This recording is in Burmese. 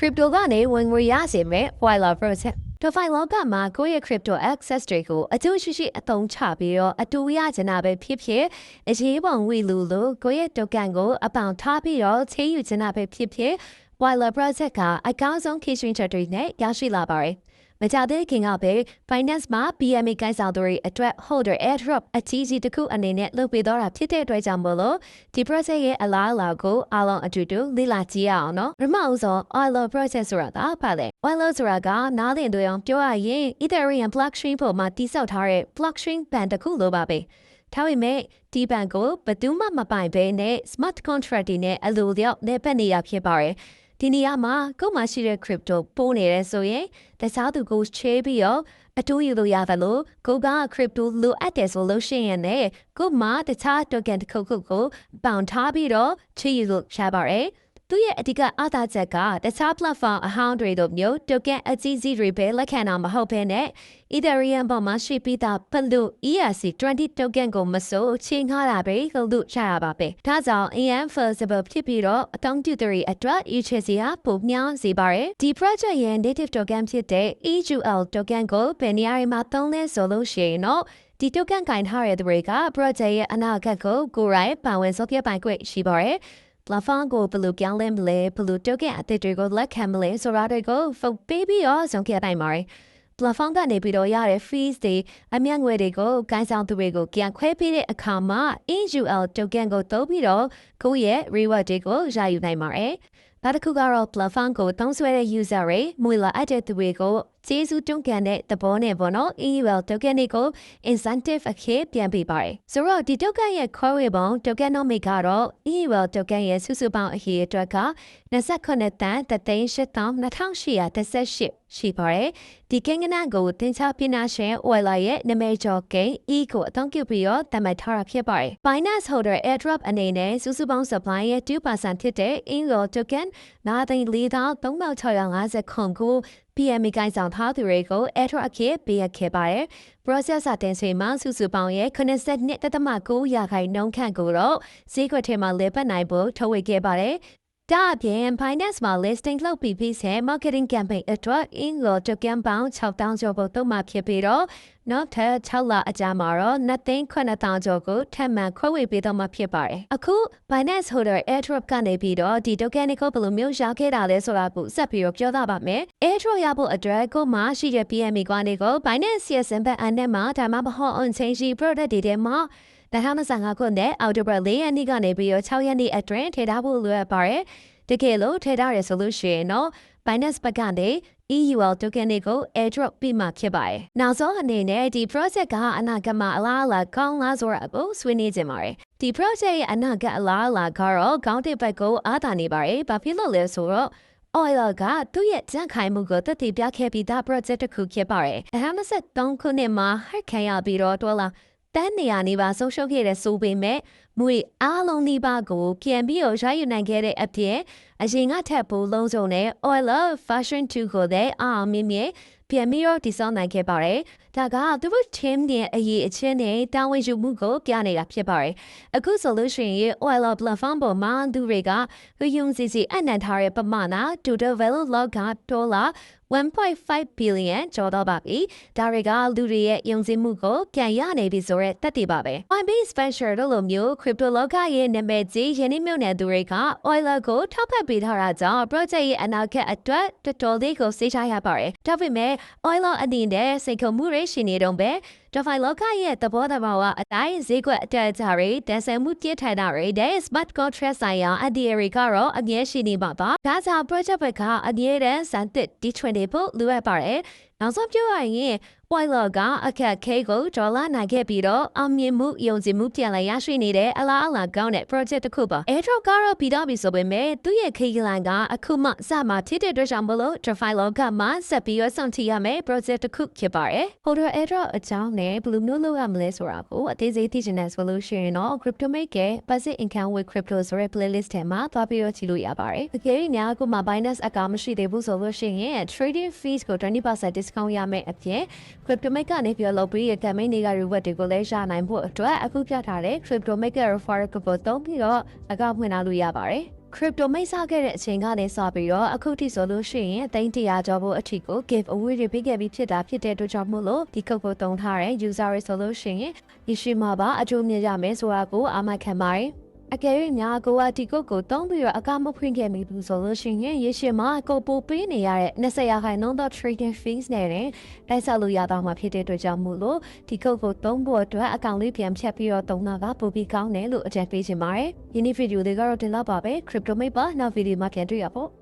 crypto ကနေဝင်ငွေရစေမယ့် Wildlife Project DeFi လောကမှာကိုယ့်ရဲ့ crypto access တွေကိုအကျိုးရှိရှိအသုံးချပြီးတော့အတူရချင်တာပဲဖြစ်ဖြစ်အရေးပုံဝီလူလို့ကိုယ့်ရဲ့ token ကိုအပေါင်ထားပြီးတော့ချေးယူချင်တာပဲဖြစ်ဖြစ် Wildlife Project ကအကောင်းဆုံး key string တွေနဲ့ရရှိလာပါတယ် မကြသေးခင်ကပဲ finance မှာ BMA ကိုင်းဆောင်သူတွေအတွက် holder airdrop အကြီးကြီးတစ်ခုအနေနဲ့လုပ်ပေးတော့တာဖြစ်တဲ့အတွက်ကြောင့်မို့လို့ဒီ project ရဲ့အလားအလာကိုအားလုံးအတူတူလေ့လာကြည့်ရအောင်နော်ပထမဦးဆုံး oil project ဆိုတာကဘာလဲ oil ဆိုတာကနားလည်တွေ့အောင်ပြောရရင် ethereum blockchain ပေါ်မှာတည်ဆောက်ထားတဲ့ blockchain ဘဏ်တစ်ခုလိုပါပဲထားပေမဲ့ဒီဘဏ်ကိုဘယ်သူမှမပိုင်ဘဲနဲ့ smart contract တွေနဲ့အလိုလျောက်နေပတ်နေရဖြစ်ပါတယ် ဒီနေရာမှာကိုယ်မှရှိတဲ့ crypto ပိုးနေတယ်ဆိုရင်တခြားသူကိုချေးပြီးတော့အတူယူလို့ရတယ်လို့ကိုက crypto လိုအပ်တယ်ဆိုလို့ရှိရင်လည်းကိုမှတခြား token တစ်ခုခုကိုပေါင်ထားပြီးတော့ချေးယူလို့ရပါတယ် သူရဲ့အဓိကအားသာချက်ကတခြား platform အဟောင်းတွေတို့မျိုး token အကြီးကြီးတွေပဲလက်ခံတာမဟုတ်ဘဲနဲ့ Ethereum ပေါ်မှာရှိပြီးသားဘလူ ERC20 token ကိုမစိုးချင်းငှားတာပဲလို့ချရပါပဲ။ဒါကြောင့် AM flexible ဖြစ်ပြီးတော့အတောင်းတူတွေအတွက် ETC ဟာပုံမြောင်းစေပါတယ်။ဒီ project ရဲ့ native token ဖြစ်တဲ့ EUL token ကိုဘယ်နေရာမှာသုံးလဲဆိုလို့ရှိရင်တော့ဒီ token ကင်ထားရတဲ့တွေက project ရဲ့အနာဂတ်ကိုကိုယ်ရိုင်းပါဝင်ဆုံးဖြတ်ပိုင်ခွင့်ရှိပါတယ်။ platform ကိုဘယ်လိုပြောင်းလဲမလဲဘယ်လို token အသစ်တွေကိုလက်ခံမလဲဆိုတာတွေကို focus ပေးပြီးတော့ဆုံးဖြတ်နိုင်ပါတယ်။ platform ကနေပြီးတော့ရတဲ့ fees တွေအမြတ်ငွေတွေကိုကိုင်းဆောင်သူတွေကိုပြန်ခွဲပေးတဲ့အခါမှာ EUL token ကိုသုံးပြီးတော့ကိုယ့်ရဲ့ reward တွေကိုရယူနိုင်ပါတယ်။နောက်တစ်ခုကတော့ platform ကိုသုံးစွဲတဲ့ user တွေမွေလာအပ်တဲ့သူတွေကိုကျေးဇူးတွန်းကန်တဲ့သဘောနဲ့ပေါ့နော် EUL token တွေကို incentive အဖြစ်ပြန်ပေးပါတယ်။ဆိုတော့ဒီ token ရဲ့ခေါ်ဝေပုံ tokenomic ကတော့ EUL token ရဲ့စုစုပေါင်းအရေးအတွက်က29တန်3,2838ရှိပါတယ်။ဒီကိန်းဂဏန်းကိုတင်ချပညာရှင် Oila ရဲ့နာမည်ကျော်ကိန်း E ကိုအသုံးပြုပြီးတော့သတ်မှတ်ထားတာဖြစ်ပါတယ်။ Binance Holder Airdrop အနေနဲ့စုစုပေါင်း supply ရဲ့2%ဖြစ်တဲ့ EUL token 9,4350ခုကို PME ကိုင်းဆောင်ထားသူတွေကို airdrop အဖြစ်ပေးအပ်ခဲ့ပါတယ်။ processor တင်ဆွေမှာစုစုပေါင်းရဲ့82.9ရာခိုင်နှုန်းခန့်ကိုတော့ဈေးကွက်ထဲမှာလေပတ်နိုင်ဖို့ထုတ်ဝေခဲ့ပါတယ်။ ဒါအပြင် Binance မှာ listing လုပ်ပြီးပြီးဆဲ marketing campaign အတွက် Ingo token ပေါင်း6000ကျော်ကိုသုံးမှဖြစ်ပြီးတော့နောက်ထပ်6လအကြာမှာတော့2,9000ကျော်ကိုထပ်မံခွဲဝေပေးတော့မှဖြစ်ပါတယ်။အခု Binance Holder Airdrop ကနေပြီးတော့ဒီ token ကိုဘယ်လိုမျိုးရခဲ့တာလဲဆိုတာကိုဆက်ပြီးတော့ပြောသားပါမယ်။ Airdrop ရဖို့အတွက်ကိုမှရှိတဲ့ PME ကနေကို Binance CSM ဘက်အနဲ့မှာဒါမှမဟုတ် on chain product တွေထဲမှာ 2025ခုနှစ်အောက်တိုဘာ၄ရက်နေ့ကနေပြီးတော့6ရက်နေ့အတွင်းထည့်ထားဖို့လိုအပ်ပါတယ်။တကယ်လို့ထည့်ထားရဆိုလို့ရှိရင်တော့ Binance ဘက်ကနေ EUL token တွေကို airdrop ပြီးမှဖြစ်ပါတယ်။နောက်ဆုံးအနေနဲ့ဒီ project ကအနာဂတ်မှာအလားအလာကောင်းလားဆိုတာကိုဆွေးနွေးကြပါတယ်။ဒီ project ရဲ့အနာဂတ်အလားအလာကတော့ကောင်းတဲ့ဘက်ကိုအားသာနေပါတယ်။ဘာဖြစ်လို့လဲဆိုတော့ oil ကသူ့ရဲ့ကြံ့ခိုင်မှုကိုတည်ပြခဲ့ပြီးသား project တစ်ခုဖြစ်ပါတယ်။2023ခုနှစ်မှာဟက်ခံရပြီးတော့ဒေါ်လာ တန်းနေရာနေပါဆုံးရှုံးခဲ့တဲ့ဆိုပေမဲ့မွေအားလုံးဒီပါကိုပြန်ပြီးတော့ရယူနိုင်ခဲ့တဲ့အပြင်အရင်ကထပ်ဖို့လုံးစုံနဲ့ oil fashion 2ကိုလည်းအားမြင့်မြင့်ပြန်ပြီးတော့တည်ဆောက်နိုင်ခဲ့ပါတယ်။ ဒါကသူတို့ team ရဲ့အရေးအချင်းနဲ့တာဝန်ယူမှုကိုပြနေတာဖြစ်ပါတယ်။အခုဆိုလို့ရှိရင် oil platform ပေါ်မှာသူတွေကယုံစီစီအနံ့ထားတဲ့ပမာဏ total value log ကဒေါ်လာ1.5 billion ကျော်တော့ပါပြီ။ဒါတွေကလူတွေရဲ့ယုံကြည်မှုကိုပြန်ရနေပြီဆိုတော့တက်တည်ပါပဲ။ Coinbase Venture တို့လိုမျိုး crypto လောကရဲ့နာမည်ကြီးယင်းနှမြုပ်နယ်သူတွေက oil ကိုထောက်ပံ့ပေးထားတာကြောင့် project ရဲ့အနာဂတ်အတွက်တော်တော်လေးကိုစိတ်ချရပါတယ်။ဒါပေမဲ့ oil အနေနဲ့စိတ်ခုံမှုတွေရှိနေတော့ပဲဒဖိုင်လောကရဲ့သဘောတဘာဝအတိုင်းဈေးကွက်အတက်အကျတွေတန်ဆယ်မှုပြည့်ထိုင်တာတွေတဲ့ smart contract ဆိုင်ရာအဒီရီကတော့အငြင်းရှိနေပါပါဒါကြောင့် project ဘက်ကအငြင်းတဲ့စံသစ်ဒီ20 ဖို့လိုအပ်ပါတယ်နောက်ဆုံးပြောရရင် Spoiler ကအခက်ခဲကိုဒေါ်လာနိုင်ခဲ့ပြီးတော့အောင်မြင်မှုယုံကြည်မှုပြန်လည်ရရှိနေတဲ့အလားအလာကောင်းတဲ့ project တစ်ခုပါ Airdrop ကတော့ပြီးတော့ပြီဆိုပေမဲ့သူ့ရဲ့ခေတ်လိုင်းကအခုမှစမှဖြစ်တဲ့အတွက်ကြောင့်မလို့ Traffic လောကမှာဆက်ပြီးရဆောင်ထရမယ် project တစ်ခုဖြစ်ပါတယ် Holder Airdrop အကြောင်းနဲ့ဘယ်လိုမျိုးလုပ်ရမလဲဆိုတာကိုအသေးစိတ်သိချင်တဲ့ဆိုလို့ရှိရင်တော့ Crypto Make ရဲ့ Passive Income with Crypto ဆိုတဲ့ playlist ထဲမှာသွားပြီးတော့ကြည့်လို့ရပါတယ်။အကယ်၍များအခုမှ Binance account မရှိသေးဘူးဆိုလို့ရှိရင် trading fees ကို20% discount ရမယ်အပြင် Crypto Make ကနေပြီးတော့လုပ်ပြီးရ campaign တွေက reward တွေကိုလည်းရနိုင်ဖို့အတွက်အခုပြထားတဲ့ Crypto Make referral code ကိုသုံးပြီးတော့ account ဖွင့်ထားလို့ရပါတယ်။ crypto မိတ်ဆခဲ့တဲ့အချိန်ကနေစပြီးတော့အခုထိဆိုလို့ရှိရင်အသိန်း100ကျော်ဖို့အထိကို give away တွေပေးခဲ့ပြီးဖြစ်တာဖြစ်တဲ့အတွက်ကြောင့်မို့လို့ဒီ code ကိုတုံးထားတဲ့ user တွေဆိုလို့ရှိရင်ဒီရှိမှာပါအကျိုးမြတ်ရမယ်ဆိုတာကိုအာမခံပါတယ် အကယ်၍များကိုကဒီကုတ်ကိုတုံးပြီးတော့အကမဖွင့်ခဲ့မိဘူးဆိုလို့ရှိရင်ရေရှည်မှာကိုပိုပေးနေရတဲ့20ရာခိုင်နှုန်းသော trading fees နဲ့တိုက်ဆက်လို့ရတော့မှာဖြစ်တဲ့အတွက်ကြောင့်မို့လို့ဒီကုတ်ကိုတုံးဖို့အတွက်အကောင့်လေးပြန်ဖြတ်ပြီးတော့တုံးတာကပိုပြီးကောင်းတယ်လို့အကြံပေးချင်ပါတယ်။ယနေ့ဗီဒီယိုလေးကတော့ဒီလောက်ပါပဲ crypto mate ပါနောက်ဗီဒီယိုမှာပြန်တွေ့ရပါ